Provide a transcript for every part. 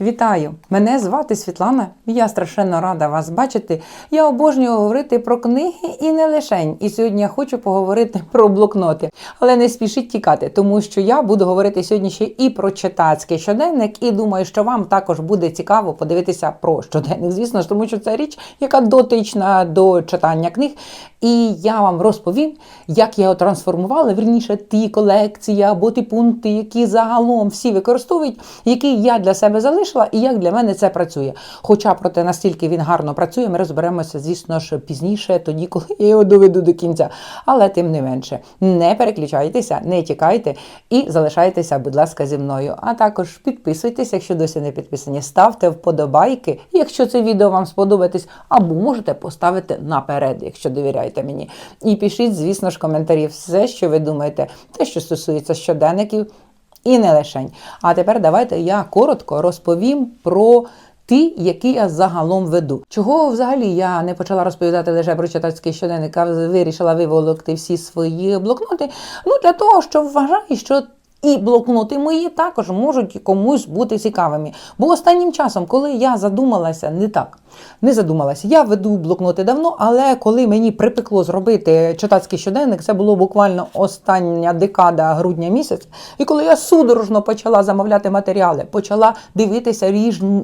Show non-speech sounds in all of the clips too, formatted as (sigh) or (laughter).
Вітаю! Мене звати Світлана. Я страшенно рада вас бачити. Я обожнюю говорити про книги і не лишень. І сьогодні я хочу поговорити про блокноти. Але не спішіть тікати, тому що я буду говорити сьогодні ще і про читацький щоденник, і думаю, що вам також буде цікаво подивитися про щоденник. Звісно ж, тому що це річ, яка дотична до читання книг. І я вам розповім, як я його трансформувала, вірніше, ті колекції або ті пункти, які загалом всі використовують, які я для себе залишила, і як для мене це працює. Хоча, проте, настільки він гарно працює, ми розберемося, звісно ж, пізніше, тоді, коли (laughs) я його доведу до кінця. Але тим не менше, не переключайтеся, не тікайте і залишайтеся, будь ласка, зі мною. А також підписуйтесь, якщо досі не підписані, ставте вподобайки, якщо це відео вам сподобається, або можете поставити наперед, якщо довіряєте мені. І пишіть, звісно ж, коментарі все, що ви думаєте, те, що стосується щоденників, і не лишень. А тепер давайте я коротко розповім про. Ті, які я загалом веду. Чого взагалі я не почала розповідати лише про читацький щоденник, а вирішила виволокти всі свої блокноти. Ну для того, що вважаю, що і блокноти мої також можуть комусь бути цікавими. Бо останнім часом, коли я задумалася, не так, не задумалася. Я веду блокноти давно, але коли мені припекло зробити читацький щоденник, це було буквально остання декада грудня місяця. І коли я судорожно почала замовляти матеріали, почала дивитися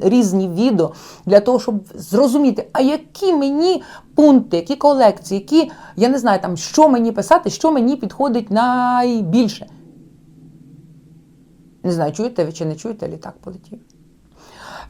різні відео для того, щоб зрозуміти, а які мені пункти, які колекції, які я не знаю, там що мені писати, що мені підходить найбільше. Не знаю, чуєте ви чи не чуєте, літак полетів.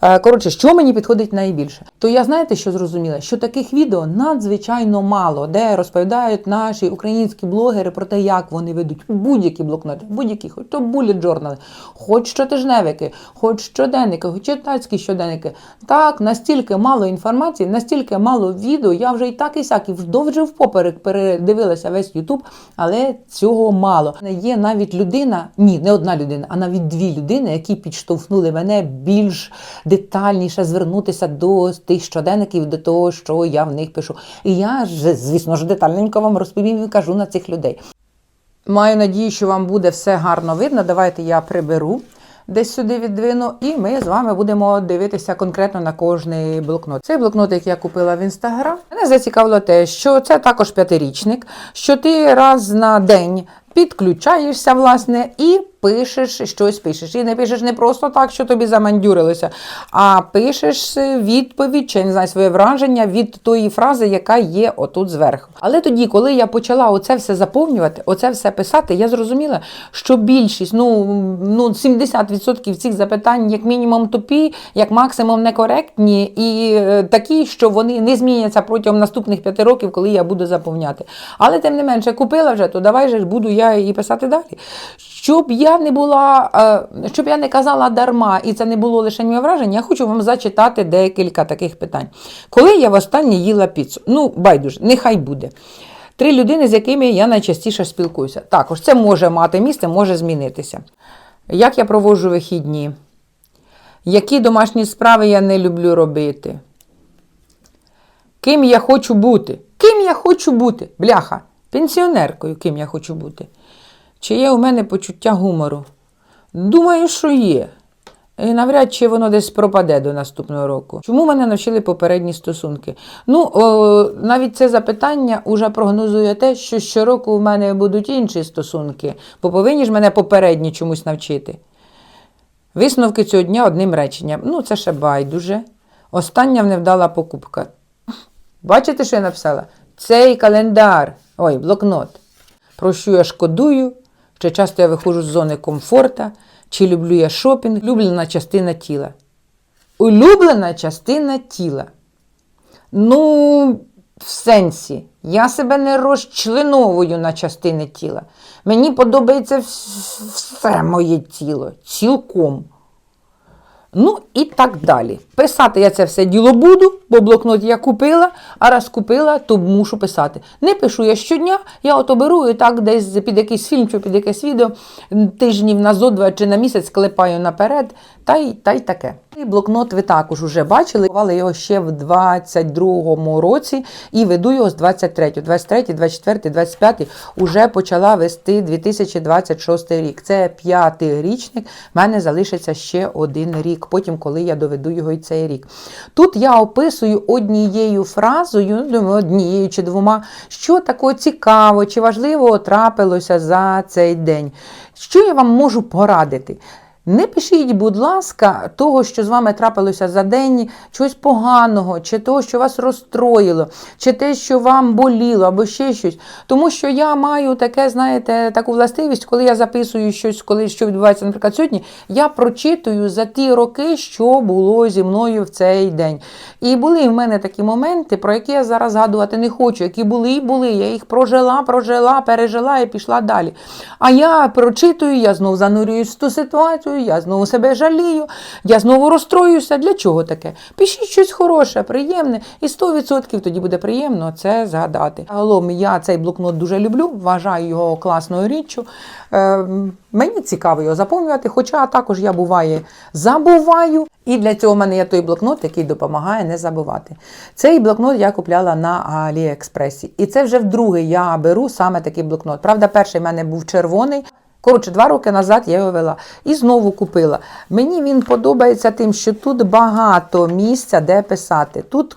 Е, Коротше, що мені підходить найбільше? То я знаєте, що зрозуміла? Що таких відео надзвичайно мало, де розповідають наші українські блогери про те, як вони ведуть будь-які блокноти, будь-які, хоч то буліт журнали, хоч щотижневики, хоч щоденники, хоч читацькі щоденники. Так, настільки мало інформації, настільки мало відео. Я вже і так і сяк, і вдовж і впоперек передивилася весь Ютуб, але цього мало. Є навіть людина, ні, не одна людина, а навіть дві людини, які підштовхнули мене більш детальніше звернутися до тих щоденників, до того, що я в них пишу. І я ж, звісно ж, детальненько вам розповім і кажу на цих людей. Маю надію, що вам буде все гарно видно. Давайте я приберу. Десь сюди віддвину, і ми з вами будемо дивитися конкретно на кожний блокнот. Цей блокнот, який я купила в інстаграм, мене зацікавило те, що це також п'ятирічник, що ти раз на день підключаєшся, власне, і пишеш щось пишеш. І не пишеш не просто так, що тобі замандюрилося, а пишеш відповідь чи не знаю, своє враження від тої фрази, яка є отут зверху. Але тоді, коли я почала оце все заповнювати, оце все писати, я зрозуміла, що більшість, ну, ну 70% цих запитань, як мінімум, тупі, як максимум некоректні, і е, такі, що вони не зміняться протягом наступних п'яти років, коли я буду заповняти. Але тим не менше, купила вже, то давай же буду я і писати далі. Щоб я не була, е, щоб я не казала дарма, і це не було лише моє враження, я хочу вам зачитати декілька таких питань. Коли я востаннє їла піцу? Ну, байдуже, нехай буде. Три людини, з якими я найчастіше спілкуюся. Також це може мати місце, може змінитися. Як я проводжу вихідні? Які домашні справи я не люблю робити? Ким я хочу бути? Ким я хочу бути? Бляха, пенсіонеркою, ким я хочу бути. Чи є у мене почуття гумору? Думаю, що є. І навряд чи воно десь пропаде до наступного року. Чому мене навчили попередні стосунки? Ну, о, навіть це запитання уже прогнозує те, що щороку в мене будуть інші стосунки, бо повинні ж мене попередні чомусь навчити. Висновки цього дня одним реченням. Ну, це ще байдуже. Остання невдала покупка. Бачите, що я написала? Цей календар, ой, блокнот. Про що я шкодую, чи часто я виходжу з зони комфорта, чи люблю я шопінг, улюблена частина тіла. Улюблена частина тіла. Ну, в сенсі, я себе не розчленовую на частини тіла. Мені подобається все моє тіло, цілком. Ну і так далі. Писати я це все діло буду, бо блокнот я купила, а раз купила, то мушу писати. Не пишу я щодня, я ото беру і так десь під якийсь фільм чи під якесь відео тижнів на зо два чи на місяць клепаю наперед, та й, та й таке. І блокнот ви також вже бачили. Купували його ще в 22-му році і веду його з 23-го. 23, 24, 25 уже почала вести 2026 рік. Це п'ятий річник. В мене залишиться ще один рік, потім, коли я доведу його і цей рік. Тут я описую однією фразою, ну, думаю, однією чи двома, що такого цікаво чи важливого трапилося за цей день. Що я вам можу порадити? Не пишіть, будь ласка, того, що з вами трапилося за день, чогось поганого, чи того, що вас розстроїло, чи те, що вам боліло, або ще щось. Тому що я маю таке, знаєте, таку властивість, коли я записую щось, коли що відбувається, наприклад, сьогодні, я прочитую за ті роки, що було зі мною в цей день. І були в мене такі моменти, про які я зараз згадувати не хочу, які були і були. Я їх прожила, прожила, пережила і пішла далі. А я прочитую, я знову занурююсь в ту ситуацію, я знову себе жалію, я знову розстроюся. Для чого таке? Пишіть щось хороше, приємне, і 100% тоді буде приємно це згадати. Загалом я цей блокнот дуже люблю, вважаю його класною річчю. Е, мені цікаво його заповнювати, хоча також я буває забуваю. І для цього в мене є той блокнот, який допомагає не забувати. Цей блокнот я купляла на Аліекспресі. І це вже вдруге я беру саме такий блокнот. Правда, перший в мене був червоний. Коротше, два роки назад я його вела і знову купила. Мені він подобається тим, що тут багато місця, де писати. Тут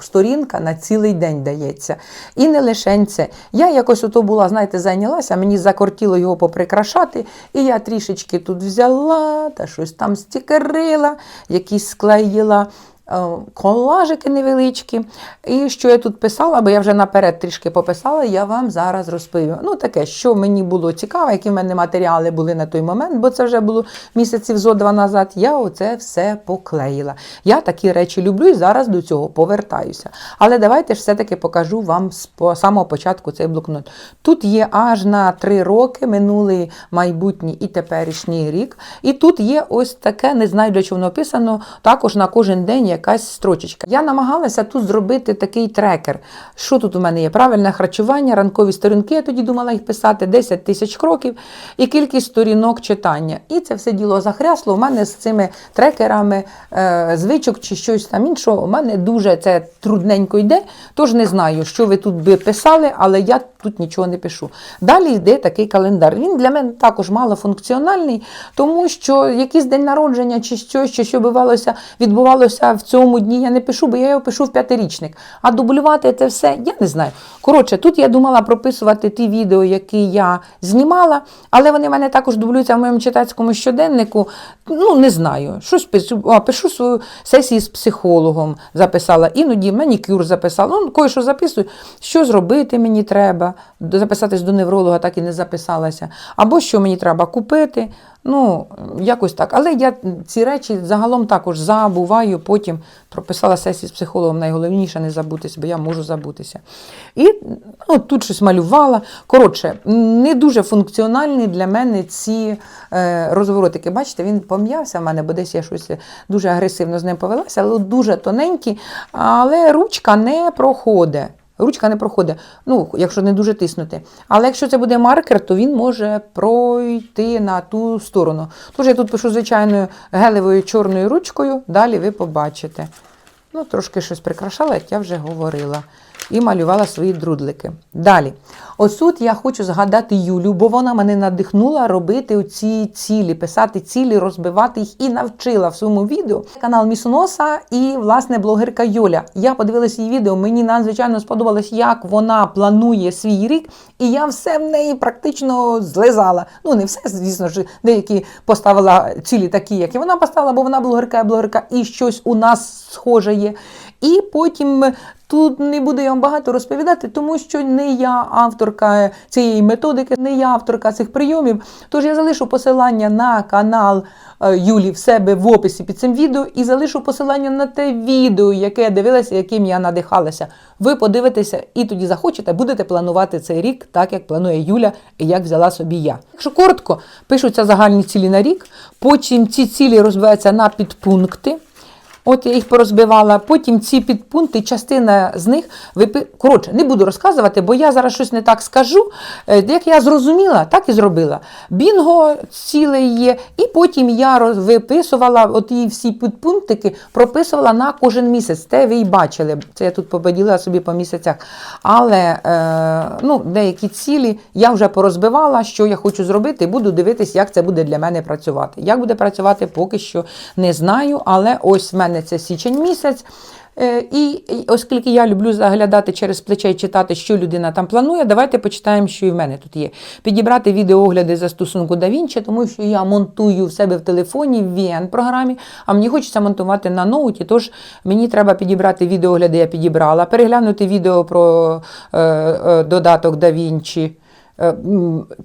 сторінка на цілий день дається. І не лише це. Я якось ото була, знаєте, зайнялася, мені закортіло його поприкрашати, і я трішечки тут взяла та щось там стікерила, якісь склеїла. Е, Колажики невеличкі. І що я тут писала, бо я вже наперед трішки пописала, я вам зараз розповім. Ну, таке, що мені було цікаво, які в мене матеріали були на той момент, бо це вже було місяців зо два назад. Я оце все поклеїла. Я такі речі люблю і зараз до цього повертаюся. Але давайте ж все-таки покажу вам з самого початку цей блокнот. Тут є аж на три роки минулий майбутній і теперішній рік. І тут є ось таке, не знаю для чого воно описано, також на кожен день якась строчечка. Я намагалася тут зробити такий трекер. Що тут у мене є? Правильне харчування, ранкові сторінки, я тоді думала їх писати, 10 тисяч кроків і кількість сторінок читання. І це все діло захрясло. У мене з цими трекерами е, звичок чи щось там іншого. У мене дуже це трудненько йде, тож не знаю, що ви тут би писали, але я тут нічого не пишу. Далі йде такий календар. Він для мене також малофункціональний, тому що якийсь день народження чи щось, що бувалося, відбувалося в цьому дні, я не пишу, бо я його пишу в п'ятирічник. А дублювати це все, я не знаю. Коротше, тут я думала прописувати ті відео, які я знімала, але вони в мене також дублюються в моєму читацькому щоденнику. Ну, не знаю. Щось пишу, а, пишу свою сесію з психологом, записала, іноді манікюр записала. Ну, кое що записую, що зробити мені треба, записатись до невролога, так і не записалася. Або що мені треба купити. Ну, якось так. Але я ці речі загалом також забуваю, потім прописала сесію з психологом, найголовніше не забутися, бо я можу забутися. І ну, тут щось малювала. Коротше, не дуже функціональні для мене ці е, розворотики. Бачите, він пом'явся в мене, бо десь я щось дуже агресивно з ним повелася, але дуже тоненький, але ручка не проходить. Ручка не проходить, ну, якщо не дуже тиснути. Але якщо це буде маркер, то він може пройти на ту сторону. Тож я тут пишу звичайною гелевою чорною ручкою, далі ви побачите. Ну, трошки щось прикрашала, як я вже говорила. І малювала свої друдлики. Далі. Ось тут я хочу згадати Юлю, бо вона мене надихнула робити оці цілі, писати цілі, розбивати їх і навчила в своєму відео. Канал Місоноса і, власне, блогерка Юля. Я подивилася її відео, мені надзвичайно сподобалось, як вона планує свій рік, і я все в неї практично злизала. Ну, не все, звісно ж, деякі поставила цілі такі, як і вона поставила, бо вона блогерка, блогерка, і щось у нас схоже є. І потім тут не буду я вам багато розповідати, тому що не я авторка цієї методики, не я авторка цих прийомів. Тож я залишу посилання на канал е, Юлі в себе в описі під цим відео і залишу посилання на те відео, яке я дивилася, яким я надихалася. Ви подивитеся і тоді захочете, будете планувати цей рік, так як планує Юля і як взяла собі я. Якщо коротко, пишуться загальні цілі на рік, потім ці цілі розбиваються на підпункти. От я їх порозбивала. Потім ці підпункти, частина з них випи... Коротше, не буду розказувати, бо я зараз щось не так скажу. Е, Як я зрозуміла, так і зробила. Бінго ціле є, і потім я виписувала оті всі підпунктики, прописувала на кожен місяць. Те ви і бачили. Це я тут поділила собі по місяцях. Але е, ну, деякі цілі я вже порозбивала, що я хочу зробити, і буду дивитись, як це буде для мене працювати. Як буде працювати, поки що не знаю, але ось в мене це січень місяць. Е, І оскільки я люблю заглядати через плече і читати, що людина там планує, давайте почитаємо, що і в мене тут є. Підібрати відеоогляди застосунку DaVinci, тому що я монтую в себе в телефоні в VN-програмі, а мені хочеться монтувати на ноуті, тож мені треба підібрати відеоогляди, я підібрала, переглянути відео про е, е, додаток DaVinci. Е,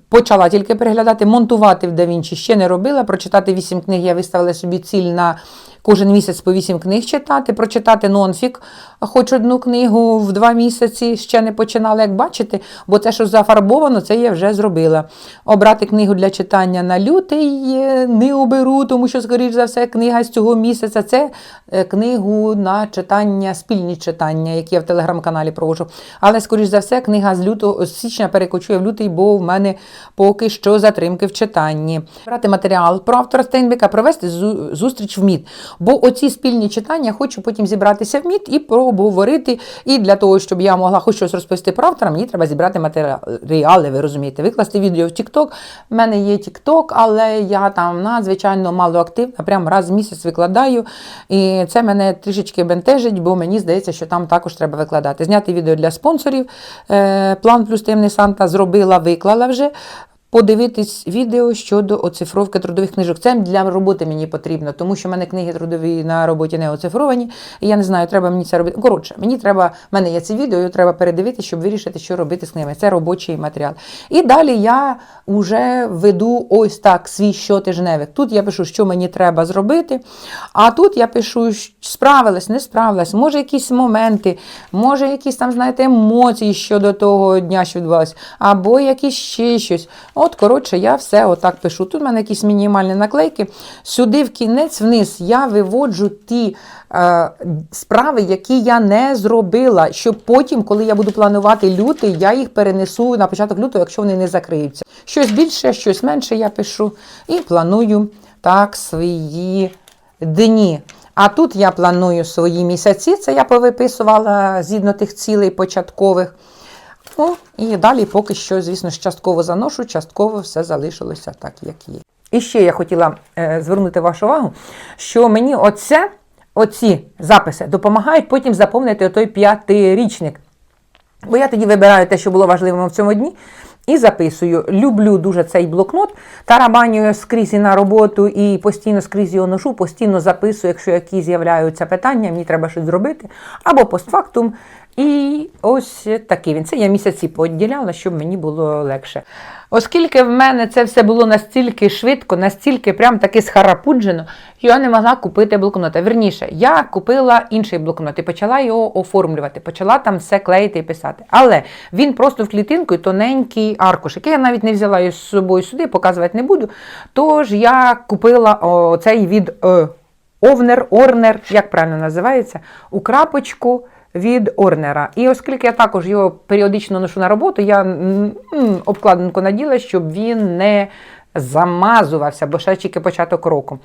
Почала тільки переглядати, монтувати в DaVinci ще не робила. Прочитати 8 книг я виставила собі ціль на кожен місяць по 8 книг читати, прочитати нонфік, хоч одну книгу в 2 місяці ще не починала, як бачите, бо це, що зафарбовано, це я вже зробила. Обрати книгу для читання на лютий е, не оберу, тому що, скоріш за все, книга з цього місяця це е, книгу на читання, спільні читання, які я в телеграм-каналі проводжу. Але, скоріш за все, книга з лютого з січня перекочує в лютий, бо в мене поки що затримки в читанні. Брати матеріал про автора Стейнбека, провести зустріч в МІД. Бо оці спільні читання хочу потім зібратися в МІД і проговорити. І для того, щоб я могла хоч щось розповісти про автора, мені треба зібрати матеріали, ви розумієте, викласти відео в TikTok. У мене є TikTok, але я там надзвичайно мало активна, прям раз в місяць викладаю. І це мене трішечки бентежить, бо мені здається, що там також треба викладати. Зняти відео для спонсорів. Е, План плюс таємний Санта зробила, виклала вже. Подивитись відео щодо оцифровки трудових книжок. Це для роботи мені потрібно, тому що в мене книги трудові на роботі не оцифровані. І я не знаю, треба мені це робити. Коротше, мені треба, в мене є це відео, його треба передивити, щоб вирішити, що робити з книгами. Це робочий матеріал. І далі я вже веду ось так свій щотижневик. Тут я пишу, що мені треба зробити. А тут я пишу, справилась, не справилась, може якісь моменти, може якісь там, знаєте, емоції щодо того дня, що відбувалося, або якісь ще щось. От, коротше, я все отак пишу. Тут в мене якісь мінімальні наклейки. Сюди в кінець вниз я виводжу ті е, справи, які я не зробила, щоб потім, коли я буду планувати лютий, я їх перенесу на початок лютого, якщо вони не закриються. Щось більше, щось менше я пишу і планую так свої дні. А тут я планую свої місяці, це я повиписувала згідно тих цілей початкових. Ну, і далі поки що, звісно, частково заношу, частково все залишилося так, як є. І ще я хотіла е, звернути вашу увагу, що мені оце, оці записи допомагають потім заповнити той п'ятирічник. Бо я тоді вибираю те, що було важливим в цьому дні, і записую. Люблю дуже цей блокнот, тарабанюю скрізь і на роботу і постійно скрізь його ношу, постійно записую, якщо якісь з'являються питання, мені треба щось зробити, або постфактум. І ось такий він. Це я місяці поділяла, щоб мені було легше. Оскільки в мене це все було настільки швидко, настільки прям таки схарапуджено, я не могла купити блокнота. Верніше, я купила інший блокнот і почала його оформлювати, почала там все клеїти і писати. Але він просто в клітинку і тоненький аркуш, який я навіть не взяла із собою сюди, показувати не буду. Тож я купила о, цей від е, Овнер, Орнер, як правильно називається, у крапочку від Орнера. І оскільки я також його періодично ношу на роботу, я обкладинку наділа, щоб він не замазувався, бо ще тільки початок року.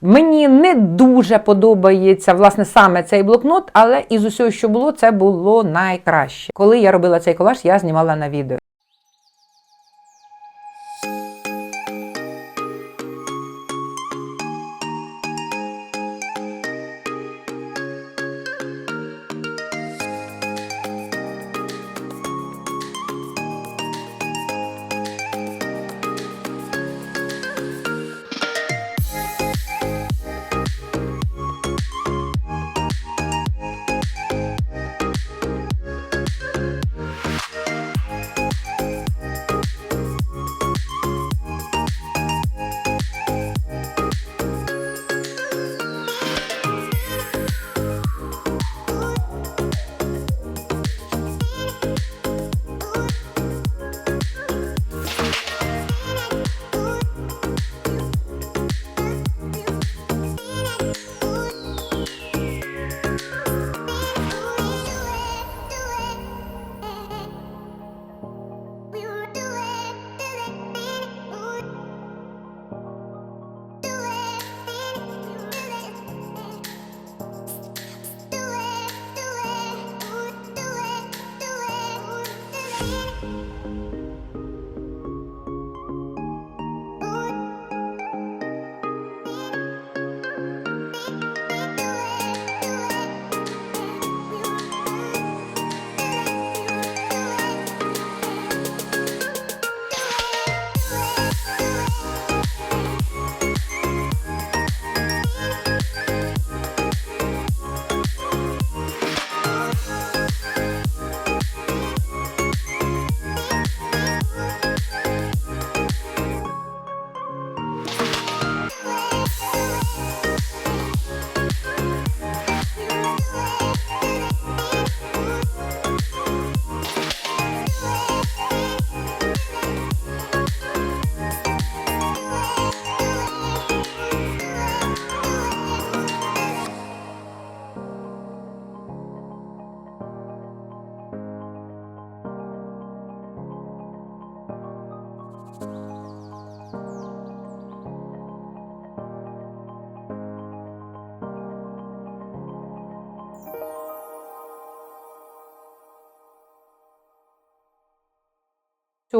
Мені не дуже подобається власне саме цей блокнот, але із усього, що було, це було найкраще. Коли я робила цей колаж, я знімала на відео.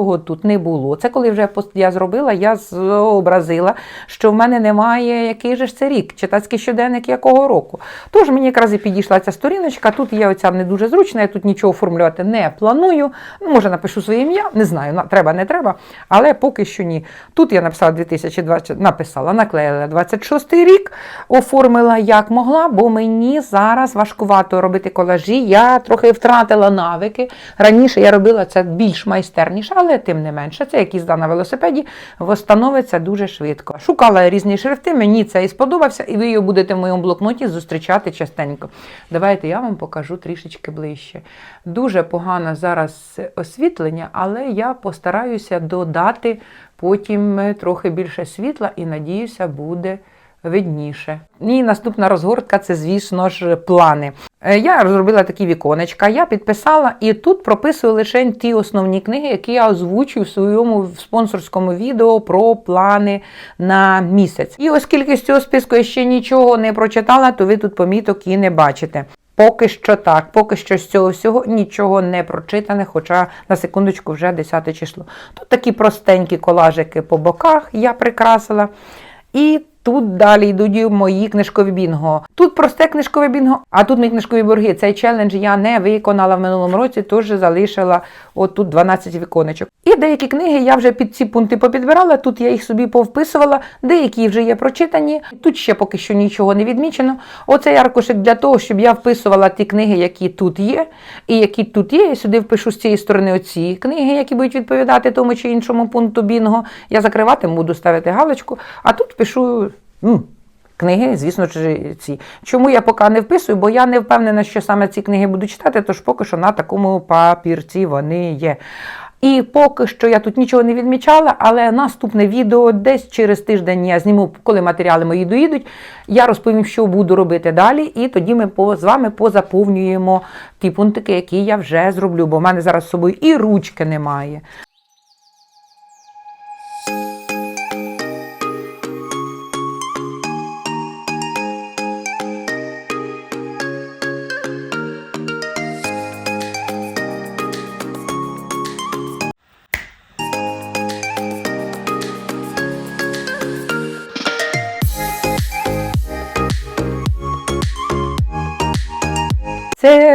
Цього тут не було. Це коли вже я зробила, я зобразила, що в мене немає, який же ж це рік, читацький щоденник якого року. Тож мені якраз і підійшла ця сторіночка. Тут є оця не дуже зручна, я тут нічого оформлювати не планую. Ну, може, напишу своє ім'я, не знаю, треба, не треба, але поки що ні. Тут я написала 2020, написала, наклеїла 26 рік, оформила як могла, бо мені зараз важкувато робити колажі. Я трохи втратила навики. Раніше я робила це більш майстерніше, але тим не менше, це як їзда на велосипеді, встановиться дуже швидко. Шукала різні шрифти, мені це і сподобався, і ви його будете в моєму блокноті зустрічати частенько. Давайте я вам покажу трішечки ближче. Дуже погано зараз освітлення, але я постараюся додати потім е, трохи більше світла і надіюся, буде видніше. І наступна розгортка це, звісно ж, плани. Е, Я розробила такі віконечка, я підписала і тут прописую лише ті основні книги, які я озвучую в своєму спонсорському відео про плани на місяць. І оскільки з цього списку я ще нічого не прочитала, то ви тут поміток і не бачите. Поки що так, поки що з цього всього нічого не прочитане, хоча на секундочку вже 10 число. Тут такі простенькі колажики по боках я прикрасила. І тут далі йдуть мої книжкові бінго. Тут просте книжкове бінго, а тут мої книжкові борги. Цей челендж я не виконала в минулому році, тож залишила отут 12 віконечок. І деякі книги я вже під ці пункти попідбирала. Тут я їх собі повписувала, деякі вже є прочитані. Тут ще поки що нічого не відмічено. Оцей аркушик для того, щоб я вписувала ті книги, які тут є, і які тут є. Я сюди впишу з цієї сторони оці книги, які будуть відповідати тому чи іншому пункту бінго. Я закриватиму, буду ставити галочку, а тут пишу. Книги, звісно ці. Чому я поки не вписую, бо я не впевнена, що саме ці книги буду читати, тож поки що на такому папірці вони є. І поки що я тут нічого не відмічала, але наступне відео десь через тиждень я зніму, коли матеріали мої доїдуть. Я розповім, що буду робити далі, і тоді ми з вами позаповнюємо ті пунктики, які я вже зроблю, бо в мене зараз з собою і ручки немає.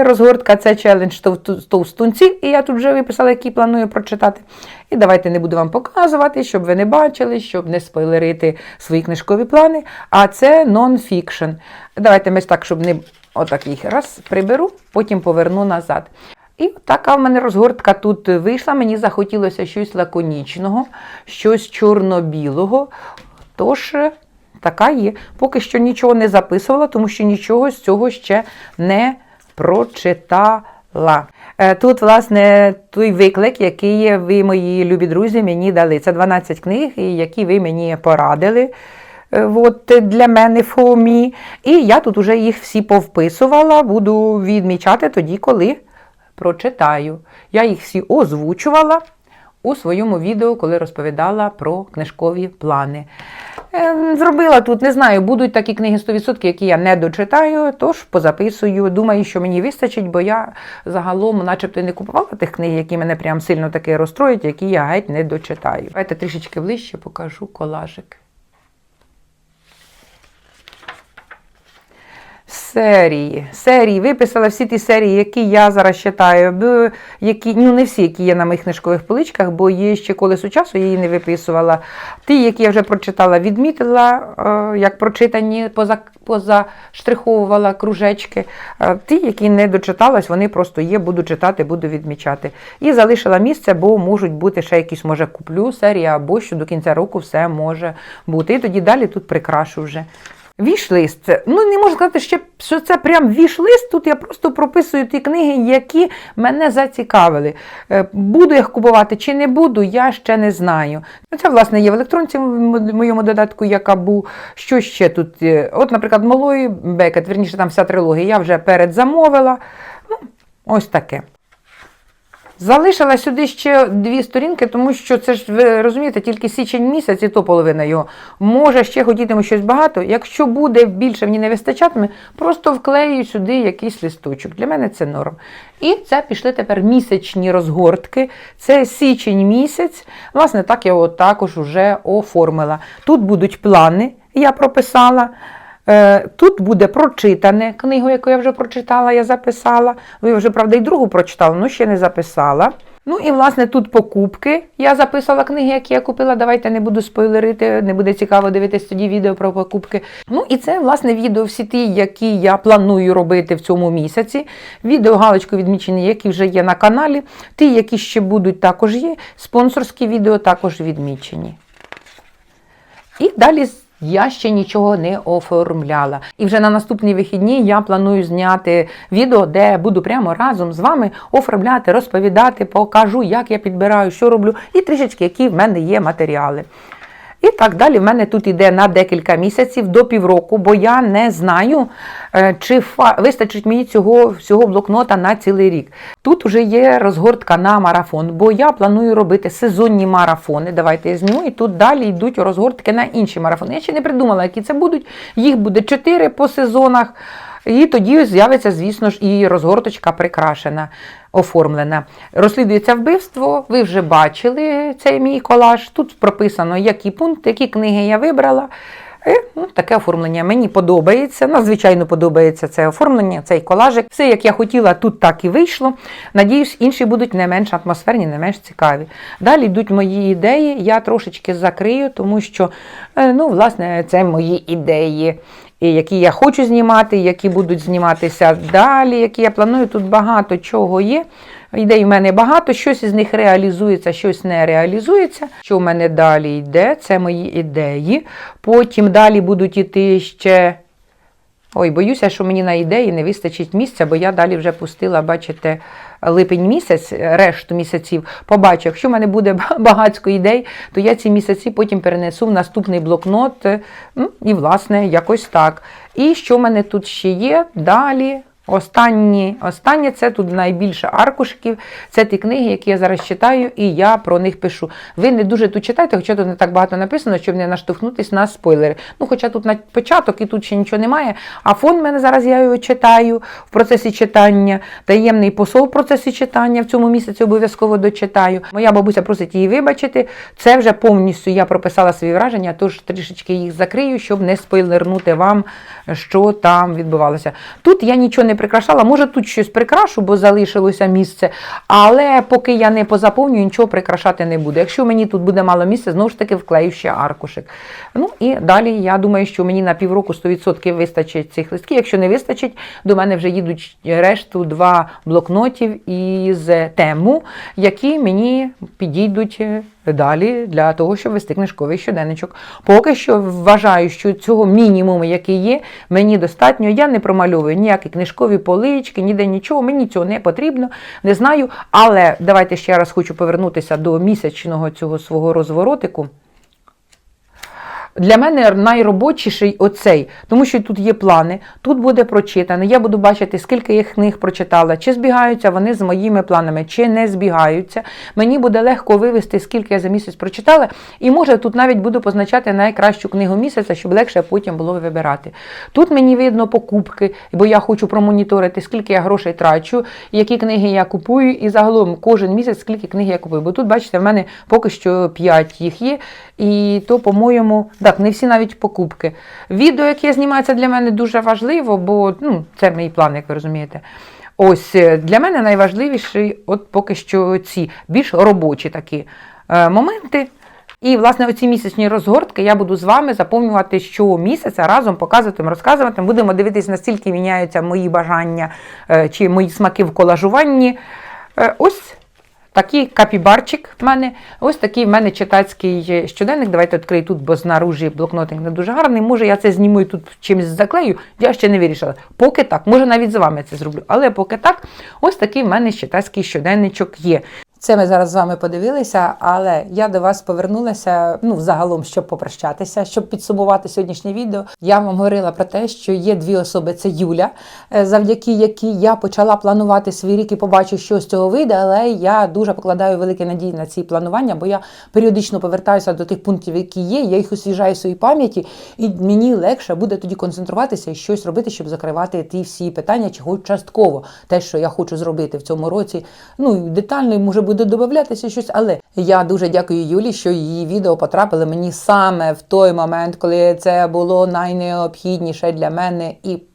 Розгортка, це челендж тов- товстунців, і я тут вже виписала, які планую прочитати. І давайте не буду вам показувати, щоб ви не бачили, щоб не спойлерити свої книжкові плани. А це нон-фікшн. Давайте ми так, щоб не отак їх раз приберу, потім поверну назад. І така в мене розгортка тут вийшла. Мені захотілося щось лаконічного, щось чорно-білого. Тож. е, Така є. Поки що нічого не записувала, тому що нічого з цього ще не прочитала. Е, Тут, власне, той виклик, який ви, мої любі друзі, мені дали. Це 12 книг, які ви мені порадили. е, От для мене ФОМІ. І я тут уже їх всі повписувала, буду відмічати тоді, коли прочитаю. Я їх всі озвучувала у своєму відео, коли розповідала про книжкові плани. Ем, Зробила тут, не знаю, будуть такі книги 100%, які я не дочитаю, тож позаписую. Думаю, що мені вистачить, бо я загалом, начебто, не купувала тих книг, які мене прям сильно таки розстроять, які я геть не дочитаю. Давайте трішечки ближче покажу колажик. Серії. Серії. Виписала всі ті серії, які я зараз читаю. Які, ну, не всі, які є на моїх книжкових поличках, бо є ще колесо часу, я її не виписувала. Ті, які я вже прочитала, відмітила, е, як прочитані, поза, позаштриховувала кружечки. Е, Ті, які не дочиталась, вони просто є, буду читати, буду відмічати. І залишила місце, бо можуть бути ще якісь, може, куплю серії, або що до кінця року все може бути. І тоді далі тут прикрашу вже. Вішлист. Ну, не можу сказати, що це прям вішлист. Тут я просто прописую ті книги, які мене зацікавили. Е, Буду їх купувати чи не буду, я ще не знаю. Ну, Це, власне, є в електронці в моєму додатку, яка був. Що ще тут? От, наприклад, Малої Бекет, верніше, там вся трилогія, я вже передзамовила. Ну, ось таке. Залишила сюди ще дві сторінки, тому що це ж ви розумієте, тільки січень місяць, і то половина його. Може, ще хотітиму щось багато. Якщо буде більше мені не вистачатиме, просто вклею сюди якийсь листочок. Для мене це норм. І це пішли тепер місячні розгортки. Це січень місяць. Власне, так я його також вже оформила. Тут будуть плани, я прописала. Е, Тут буде прочитане книгу, яку я вже прочитала, я записала. Ви вже, правда, і другу прочитала, але ще не записала. Ну і власне тут покупки. Я записала книги, які я купила. Давайте не буду спойлерити, не буде цікаво дивитись тоді відео про покупки. Ну і це власне відео всі ті, які я планую робити в цьому місяці. Відео галочку відмічені, які вже є на каналі. Ті, які ще будуть, також є. Спонсорські відео також відмічені. І далі я ще нічого не оформляла. І вже на наступні вихідні я планую зняти відео, де буду прямо разом з вами оформляти, розповідати, покажу, як я підбираю, що роблю, і трішечки, які в мене є матеріали. І так далі в мене тут йде на декілька місяців до півроку, бо я не знаю, е, чи вистачить мені цього всього блокнота на цілий рік. Тут вже є розгортка на марафон, бо я планую робити сезонні марафони. Давайте я зніму, і тут далі йдуть розгортки на інші марафони. Я ще не придумала, які це будуть. Їх буде чотири по сезонах. І тоді з'явиться, звісно ж, і розгорточка прикрашена, оформлена. Розслідується вбивство. Ви вже бачили цей мій колаж. Тут прописано, які пункти, які книги я вибрала. І, ну, таке оформлення мені подобається. Надзвичайно подобається це оформлення, цей колажик. Все, як я хотіла, тут так і вийшло. Надіюсь, інші будуть не менш атмосферні, не менш цікаві. Далі йдуть мої ідеї. Я трошечки закрию, тому що, е, ну, власне, це мої ідеї. І які я хочу знімати, які будуть зніматися далі, які я планую. Тут багато чого є. Ідей в мене багато, щось із них реалізується, щось не реалізується. Що в мене далі йде? Це мої ідеї. Потім далі будуть іти ще. Ой, боюся, що мені на ідеї не вистачить місця, бо я далі вже пустила, бачите, липень місяць, решту місяців. Побачу, якщо в мене буде багатько ідей, то я ці місяці потім перенесу в наступний блокнот. і, власне, якось так. І що в мене тут ще є? Далі. Останні, останнє це тут найбільше аркушиків. Це ті книги, які я зараз читаю, і я про них пишу. Ви не дуже тут читайте, хоча тут не так багато написано, щоб не наштовхнутися на спойлери. Ну, хоча тут на початок і тут ще нічого немає. А фон в мене зараз я його читаю в процесі читання. Таємний посол в процесі читання в цьому місяці обов'язково дочитаю. Моя бабуся просить її вибачити. Це вже повністю я прописала свої враження, тож трішечки їх закрию, щоб не спойлернути вам, що там відбувалося. Тут я нічого не прикрашала, може тут щось прикрашу, бо залишилося місце. Але поки я не позаповнюю, нічого прикрашати не буду. Якщо мені тут буде мало місця, знову ж таки вклею ще аркушик. Ну і далі я думаю, що мені на півроку 100% вистачить цих листків. Якщо не вистачить, до мене вже їдуть решту два блокнотів із тему, які мені підійдуть далі для того, щоб вести книжковий щоденничок. Поки що вважаю, що цього мінімуму, який є, мені достатньо. Я не промальовую ніякі книжкові полички, ніде нічого. Мені цього не потрібно, не знаю. Але давайте ще раз хочу повернутися до місячного цього свого розворотику. Для мене найробочіший оцей, тому що тут є плани, тут буде прочитано. Я буду бачити, скільки я книг прочитала, чи збігаються вони з моїми планами, чи не збігаються. Мені буде легко вивести, скільки я за місяць прочитала, і може тут навіть буду позначати найкращу книгу місяця, щоб легше потім було вибирати. Тут мені видно покупки, бо я хочу промоніторити, скільки я грошей трачу, які книги я купую, і загалом кожен місяць скільки книг я купую. Бо тут, бачите, в мене поки що 5 їх є, і то, по-моєму, так, не всі навіть покупки. Відео, яке знімається для мене дуже важливо, бо ну, це мій план, як ви розумієте. Ось е, для мене найважливіші, от поки що ці більш робочі такі е, моменти. І, власне, оці місячні розгортки я буду з вами заповнювати щомісяця, разом показувати, розказувати. Будемо дивитися, наскільки міняються мої бажання е, чи мої смаки в колажуванні. Ось такий капібарчик в мене. Ось такий в мене читацький щоденник. Давайте відкрию тут, бо знаружі блокнотик не дуже гарний. Може, я це зніму і тут чимось заклею. Я ще не вирішила. Поки так, може навіть з вами це зроблю. Але поки так, ось такий в мене читацький щоденничок є. Це ми зараз з вами подивилися, але я до вас повернулася ну загалом, щоб попрощатися, щоб підсумувати сьогоднішнє відео. Я вам говорила про те, що є дві особи: це Юля, е, завдяки якій я почала планувати свій рік і побачу, що з цього вийде. Але я дуже покладаю великі надії на ці планування, бо я періодично повертаюся до тих пунктів, які є. Я їх освіжаю в своїй пам'яті, і мені легше буде тоді концентруватися і щось робити, щоб закривати ті всі питання, хоч частково те, що я хочу зробити в цьому році. Ну детально і, може буде додатися щось, але я дуже дякую Юлі, що її відео потрапили мені саме в той момент, коли це було найнеобхідніше для мене і.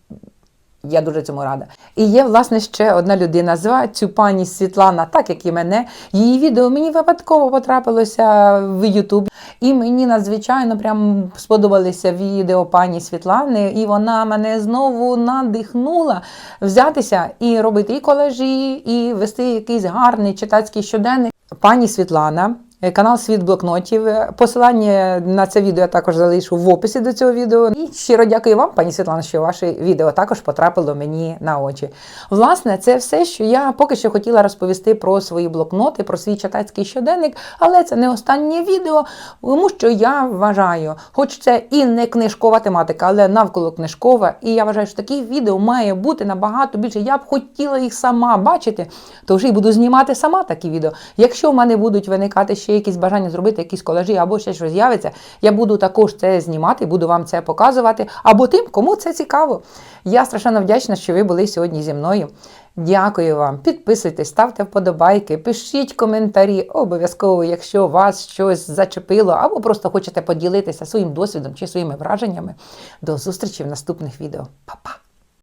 Я дуже цьому рада. І є, власне, ще одна людина. Звати пані Світлана, так як і мене. Її відео мені випадково потрапилося в Ютуб. І мені надзвичайно прям сподобалися відео пані Світлани, і вона мене знову надихнула взятися і робити і колажі, і вести якийсь гарний читацький щоденник. Пані Світлана. Е, Канал Світ блокнотів. Е, Посилання на це відео я також залишу в описі до цього відео. І щиро дякую вам, пані Світлана, що ваше відео також потрапило мені на очі. Власне, це все, що я поки що хотіла розповісти про свої блокноти, про свій читацький щоденник, але це не останнє відео, тому що я вважаю, хоч це і не книжкова тематика, але навколо книжкова. І я вважаю, що таких відео має бути набагато більше. Я б хотіла їх сама бачити, то вже й буду знімати сама такі відео. Якщо в мене будуть виникати якісь бажання зробити якісь колажі або ще щось з'явиться, я буду також це знімати, буду вам це показувати, або тим, кому це цікаво. Я страшенно вдячна, що ви були сьогодні зі мною. Дякую вам. Підписуйтесь, ставте вподобайки, пишіть коментарі. Обов'язково, якщо вас щось зачепило, або просто хочете поділитися своїм досвідом чи своїми враженнями. До зустрічі в наступних відео. Па-па!